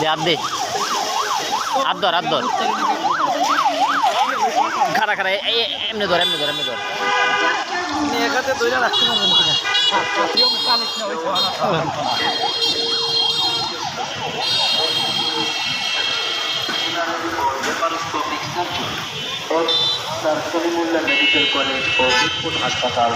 দে হাত দে হাত ধর খারা খারা এমনি ধর এমনি ধর এমনি ধর। একাতে দইরা মেডিকেল কলেজ ও মিরপুর হাসপাতাল